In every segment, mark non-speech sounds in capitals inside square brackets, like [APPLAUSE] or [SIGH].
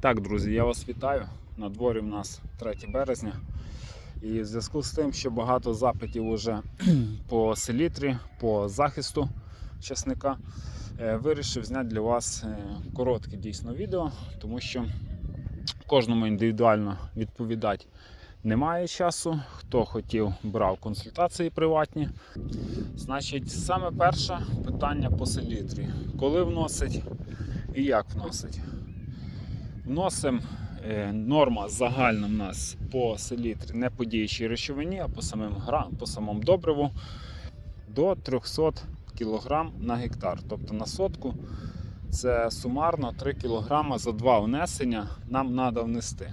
Так, друзі, я вас вітаю. На дворі в нас 3 березня. І в зв'язку з тим, що багато запитів уже [CLEARS THROAT] по селітрі, по захисту часника, е, вирішив зняти для вас е, коротке дійсно відео, тому що кожному індивідуально відповідати немає часу. Хто хотів, брав консультації приватні. Значить, саме перше питання по селітрі. Коли вносить і як вносить? Вносимо е, норма загальна в нас по селітрі, не по діючій речовині, а по самим гра, по самому добриву до 300 кг на гектар. Тобто на сотку це сумарно 3 кг за два внесення нам треба внести.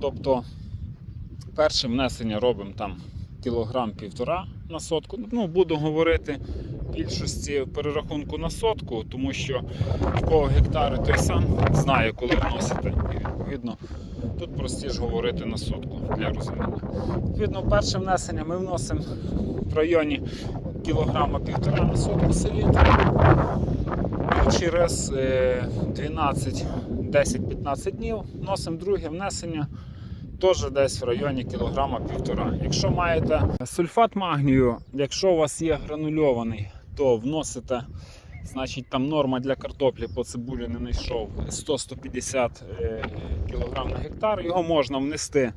Тобто перше внесення робимо там кілограм півтора на сотку. Ну, буду говорити більшості перерахунку на сотку, тому що в кого гектари той сам знає, коли вносити. І відповідно, тут простіше говорити на сотку для розуміння. Відповідно, перше внесення ми вносимо в районі кілограма півтора на сотку селітра. І через е, 12, 10-15 днів вносимо друге внесення теж десь в районі кілограма півтора. Якщо маєте сульфат магнію, якщо у вас є гранульований, то вносите, значить там норма для картоплі по цибулі не знайшов 100-150 е, кг на гектар. Його можна внести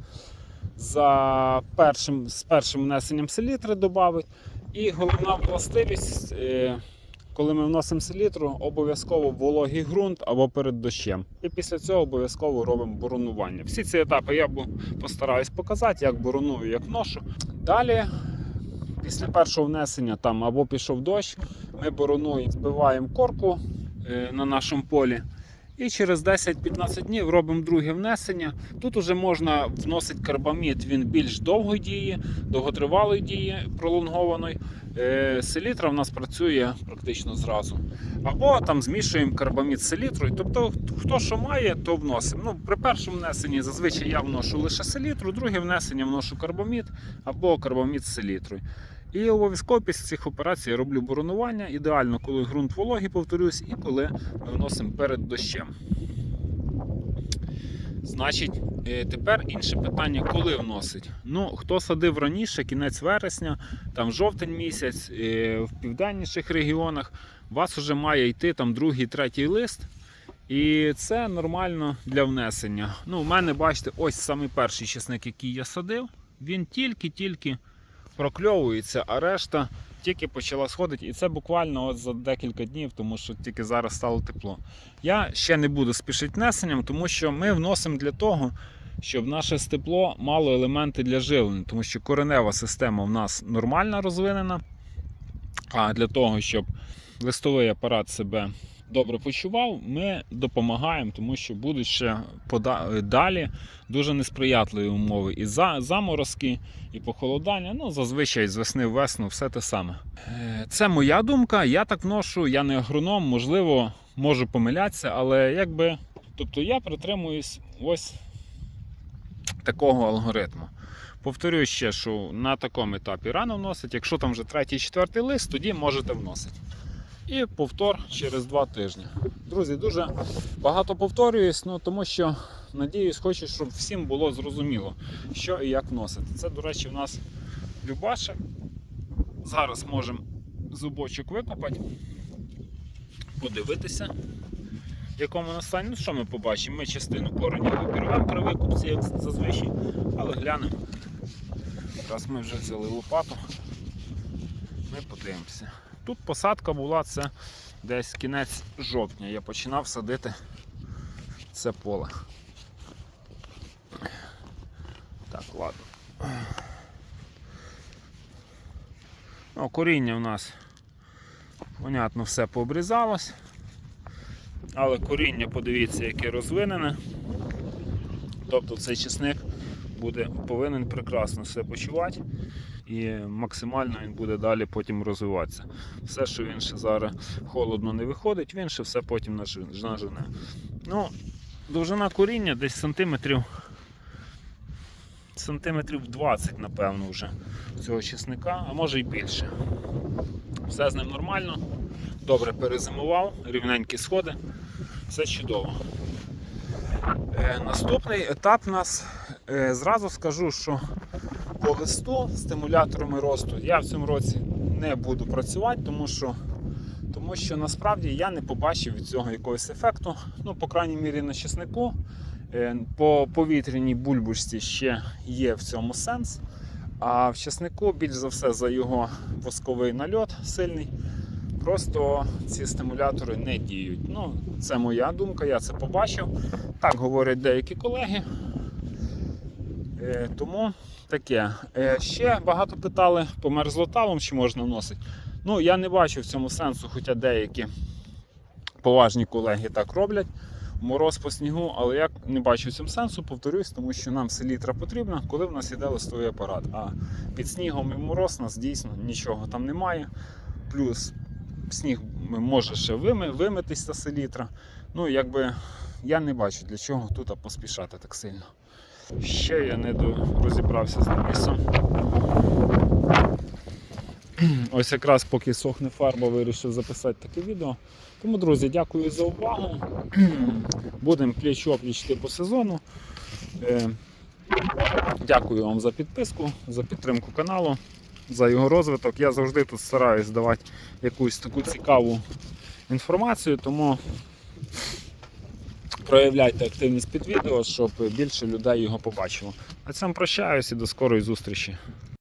за першим, з першим внесенням селітри додати. І головна властивість. е, коли ми вносимо селітру, обов'язково вологий ґрунт або перед дощем. І після цього обов'язково робимо боронування. Всі ці етапи я постараюсь показати, як бороную, як вношу. Далі, після першого внесення, там або пішов дощ, ми бороною збиваємо корку е, на нашому полі. І через 10-15 днів робимо друге внесення. Тут уже можна вносити карбамід, він більш довгої дії, довготривалої дії, пролонгованої. Е, Селітра в нас працює практично зразу. Або там змішуємо карбамід з селітрою. Тобто, хто що має, то вносимо. Ну, при першому внесенні зазвичай я вношу лише селітру, друге внесення вношу карбамід або карбамід з селітрою. І обов'язково після цих операцій я роблю боронування. Ідеально, коли ґрунт вологий, повторюсь, і коли ми вносимо перед дощем. Значить, е, тепер інше питання, коли вносить. Ну, хто садив раніше, кінець вересня, там жовтень місяць, е, в південніших регіонах, у вас вже має йти там другий, третій лист. І це нормально для внесення. Ну, у мене, бачите, ось самий перший чесник, який я садив, він тільки-тільки прокльовується, а решта тільки почала сходити. І це буквально от за декілька днів, тому що тільки зараз стало тепло. Я ще не буду спішити внесенням, тому що ми вносимо для того, щоб наше степло мало елементи для живлення, тому що коренева система в нас нормально розвинена. А для того, щоб листовий апарат себе добре почував, ми допомагаємо, тому що будуть ще далі дуже несприятливі умови. І за- заморозки, і похолодання. Ну, зазвичай з весни в весну все те саме. Е, Це моя думка. Я так вношу, я не агроном, можливо, можу помилятися, але якби. Тобто я притримуюсь ось такого алгоритму. Повторюю ще, що на такому етапі рано вносить. Якщо там вже третій, четвертий лист, тоді можете вносити. І повтор через два тижні. Друзі, дуже багато повторююсь, ну, тому що надіюсь, хочу, щоб всім було зрозуміло, що і як вносити. Це, до речі, в нас Любаша. Зараз можемо зубочок викопати, подивитися, в якому вона стані. Ну, що ми побачимо? Ми частину коренів обірвемо при викупці, як зазвичай, але глянемо. Раз ми вже взяли лопату, ми подивимося. Тут посадка була це десь кінець жовтня. Я починав садити це поле. Так, ладно. Ну, коріння у нас, понятно, все пообрізалось. Але коріння, подивіться, яке розвинене. Тобто цей чесник буде, повинен прекрасно все почувати і максимально він буде далі потім розвиватися. Все, що він ще зараз холодно не виходить, він ще все потім нажене. Ну, довжина коріння десь сантиметрів сантиметрів 20, напевно, вже цього чесника, а може й більше. Все з ним нормально, добре перезимував, рівненькі сходи, все чудово. Е, Наступний етап у нас е, зразу скажу, що по листу стимуляторами росту я в цьому році не буду працювати, тому що, тому що насправді я не побачив від цього якогось ефекту. Ну, по крайній мірі на чеснику. Е, По повітряній бульбушці ще є в цьому сенс. А в чеснику більш за все за його восковий нальот сильний. Просто ці стимулятори не діють. Ну, це моя думка, я це побачив. Так говорять деякі колеги. Е, тому таке. Е, ще багато питали по мерзлоталам, чи можна вносити. Ну, я не бачу в цьому сенсу, хоча деякі поважні колеги так роблять. Мороз по снігу, але я не бачу в цьому сенсу, повторюсь, тому що нам селітра потрібна, коли в нас іде листовий апарат. А під снігом і мороз у нас дійсно нічого там немає. Плюс сніг може ще вими, вимитися селітра. Ну, якби я не бачу для чого тут поспішати так сильно. Ще я не розібрався з навісом. [CLEARS THROAT] Ось якраз поки сохне фарба, вирішив записати таке відео. Тому, друзі, дякую за увагу. [CLEARS THROAT] Будемо пліч-опліч йти по сезону. Е, Дякую вам за підписку, за підтримку каналу, за його розвиток. Я завжди тут стараюсь давати якусь таку цікаву інформацію, тому проявляйте активність під відео, щоб більше людей його побачило. На цьому прощаюсь і до скорої зустрічі.